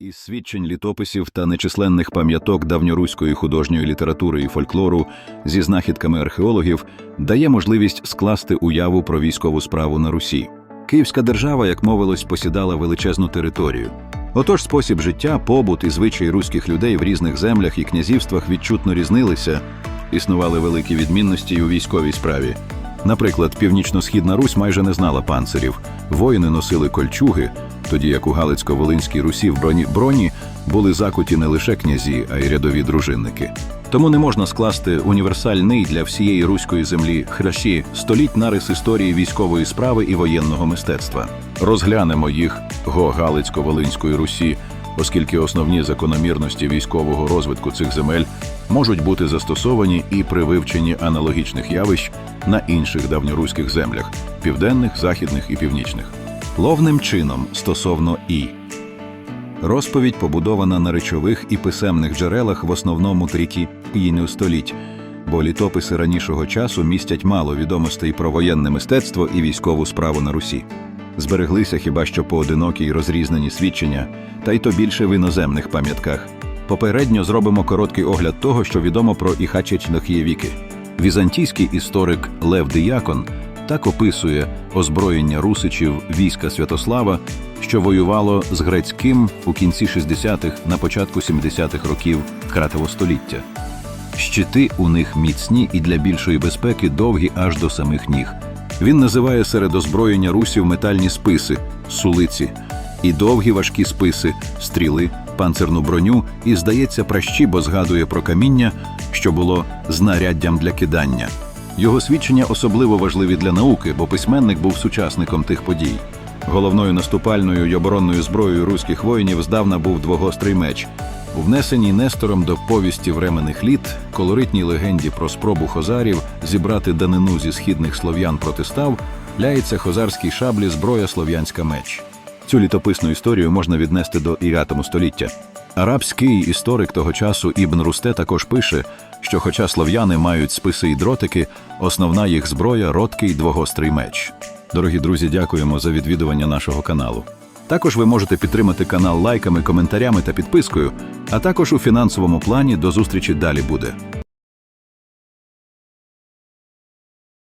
Із свідчень літописів та нечисленних пам'яток давньоруської художньої літератури і фольклору зі знахідками археологів дає можливість скласти уяву про військову справу на Русі. Київська держава, як мовилось, посідала величезну територію. Отож, спосіб життя, побут і звичаї руських людей в різних землях і князівствах відчутно різнилися, існували великі відмінності й у військовій справі. Наприклад, північно-східна Русь майже не знала панцирів, воїни носили кольчуги, тоді як у Галицько-Волинській Русі в броні, броні були закуті не лише князі, а й рядові дружинники. Тому не можна скласти універсальний для всієї руської землі храші століть нарис історії військової справи і воєнного мистецтва. Розглянемо їх го Галицько-Волинської Русі, оскільки основні закономірності військового розвитку цих земель можуть бути застосовані і при вивченні аналогічних явищ на інших давньоруських землях південних, західних і північних. Ловним чином стосовно і розповідь побудована на речових і писемних джерелах в основному тріті її століть, бо літописи ранішого часу містять мало відомостей про воєнне мистецтво і військову справу на Русі. Збереглися хіба що поодинокі й розрізнені свідчення, та й то більше в іноземних пам'ятках. Попередньо зробимо короткий огляд того, що відомо про Іхачеч-Нохієвіки. Візантійський історик Лев Диякон так описує озброєння русичів війська Святослава, що воювало з грецьким у кінці 60-х, на початку 70-х років кратового століття. Щити у них міцні і для більшої безпеки довгі аж до самих ніг. Він називає серед озброєння русів метальні списи, сулиці, і довгі важкі списи, стріли, панцирну броню і, здається, пращі, бо згадує про каміння, що було знаряддям для кидання. Його свідчення особливо важливі для науки, бо письменник був сучасником тих подій. Головною наступальною й оборонною зброєю руських воїнів здавна був двогострий меч. У внесеній Нестором до повісті временних літ, колоритній легенді про спробу хозарів зібрати данину зі східних слов'ян проти став, ляється хозарській шаблі зброя слов'янська меч. Цю літописну історію можна віднести до ІГ століття. Арабський історик того часу Ібн Русте також пише, що, хоча слов'яни мають списи і дротики, основна їх зброя роткий двогострий меч. Дорогі друзі, дякуємо за відвідування нашого каналу. Також ви можете підтримати канал лайками, коментарями та підпискою, а також у фінансовому плані до зустрічі далі буде.